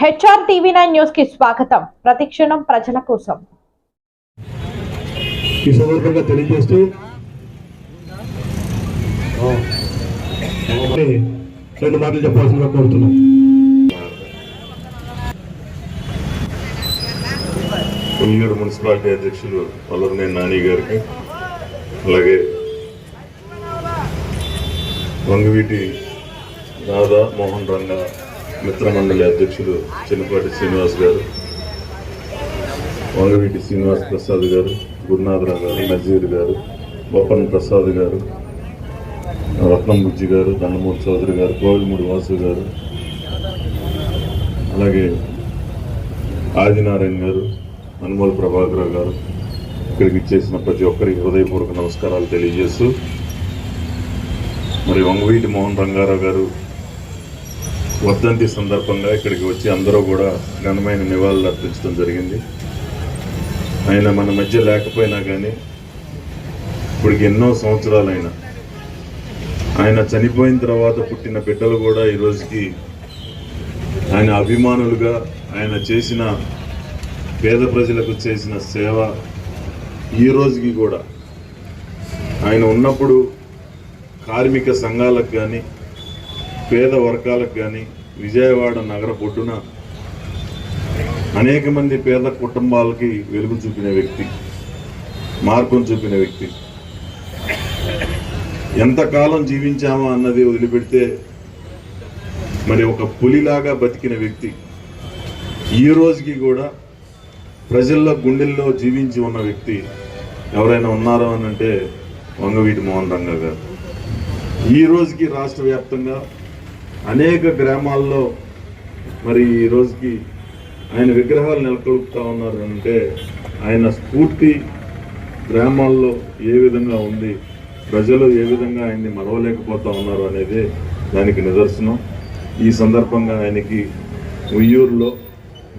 HR TV nine న్యూస్కి స్వాగతం. ప్రతిక్షణం ప్రజల కోసం. ఈ సందర్భంగా తెలియజేస్తూ రెండు మాటలు చెప్పాల్సిందిగా కోరుతున్నాం. పులియూరు మున్సిపాలిటీ అధ్యక్షులు వల్లభనేని నాని గారికి అలాగే వంగవీటి రాధా మోహన్ రంగ మిత్రమండలి అధ్యక్షులు చిన్నపాటి శ్రీనివాస్ గారు వంగవీటి శ్రీనివాస్ ప్రసాద్ గారు గురునాథరావు గారు నజీర్ గారు బొప్పన్ ప్రసాద్ గారు రత్నం బుజ్జి గారు దండమూరి చౌదరి గారు కోవిమూడి వాసు గారు అలాగే ఆదినారాయణ గారు అనుమోల్ ప్రభాకర్ గారు ఇక్కడికి ఇచ్చేసిన ప్రతి ఒక్కరికి హృదయపూర్వక నమస్కారాలు తెలియజేస్తూ మరి వంగవీటి మోహన్ రంగారావు గారు వర్ధంతి సందర్భంగా ఇక్కడికి వచ్చి అందరూ కూడా ఘనమైన నివాళులు అర్పించడం జరిగింది. ఆయన మన మధ్య లేకపోయినా కానీ ఇప్పటికి ఎన్నో సంవత్సరాలైన ఆయన చనిపోయిన తర్వాత పుట్టిన బిడ్డలు కూడా ఈరోజుకి ఆయన అభిమానులుగా ఆయన చేసిన పేద ప్రజలకు చేసిన సేవ ఈ రోజుకి కూడా ఆయన ఉన్నప్పుడు కార్మిక సంఘాలకు కానీ పేద వర్గాలకు కానీ విజయవాడ నగర పొడ్డున అనేక మంది పేద కుటుంబాలకి వెలుగు చూపిన వ్యక్తి మార్గం చూపిన వ్యక్తి. ఎంతకాలం జీవించామా అన్నది వదిలిపెడితే మరి ఒక పులిలాగా బతికిన వ్యక్తి ఈ రోజుకి కూడా ప్రజల్లో గుండెల్లో జీవించి ఉన్న వ్యక్తి ఎవరైనా ఉన్నారో అని అంటే వంగవీటి మోహన్ రంగా గారు. ఈ రోజుకి రాష్ట్ర వ్యాప్తంగా అనేక గ్రామాల్లో మరి ఈ రోజుకి ఆయన విగ్రహాలు నెలకొల్పుతా ఉన్నారు అంటే ఆయన స్ఫూర్తి గ్రామాల్లో ఏ విధంగా ఉంది ప్రజలు ఏ విధంగా ఆయన్ని మరవలేకపోతా ఉన్నారు అనేది దానికి నిదర్శనం. ఈ సందర్భంగా ఆయనకి ఉయ్యూరులో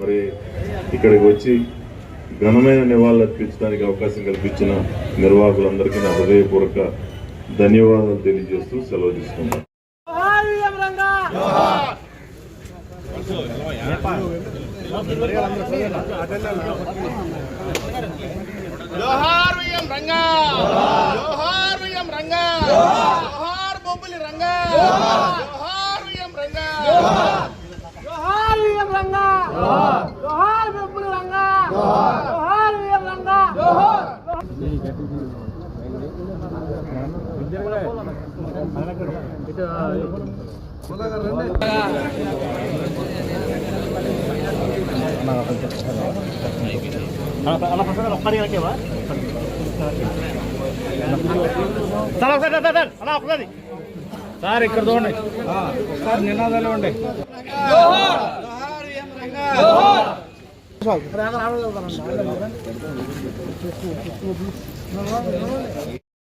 మరి ఇక్కడికి వచ్చి ఘనమైన నివాళులు అర్పించడానికి అవకాశం కల్పించిన నిర్వాహకులందరికీ నా హృదయపూర్వక ధన్యవాదాలు తెలియజేస్తూ సెలవు తీసుకున్నాను జోహార్ విఎం రంగా జోహార్ విఎం రంగా జోహార్ బొబ్బులి రంగా జోహార్ విఎం రంగా జోహార్ విఎం రంగా జోహార్ బొబ్బులి రంగా జోహార్ విఎం రంగా జోహార్ sir ఇక్కడ చూడండి ఒకసారి నినాదాలు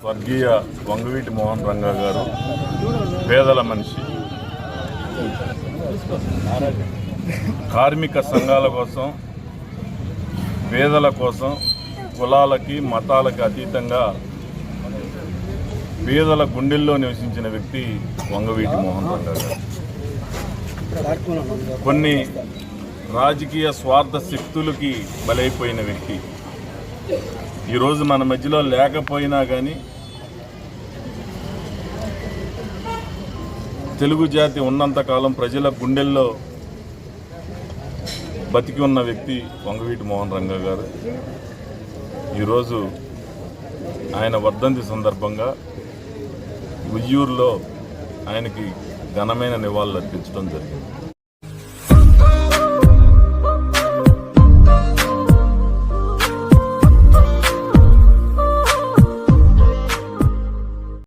స్వర్గీయ వంగవీటి మోహన్ రంగా గారు పేదల మనిషి కార్మిక సంఘాల కోసం పేదల కోసం కులాలకి మతాలకి అతీతంగా పేదల గుండెల్లో నివసించిన వ్యక్తి వంగవీటి మోహన్ రంగా గారు. కొన్ని రాజకీయ స్వార్థ శక్తులకి బలైపోయిన వ్యక్తి. ఈరోజు మన మధ్యలో లేకపోయినా కానీ తెలుగు జాతి ఉన్నంతకాలం ప్రజల గుండెల్లో బతికి ఉన్న వ్యక్తి వంగవీటి మోహన్ రంగా గారు. ఈరోజు ఆయన వర్ధంతి సందర్భంగా ఉయ్యూరులో ఆయనకి ఘనమైన నివాళులు అర్పించడం జరిగింది.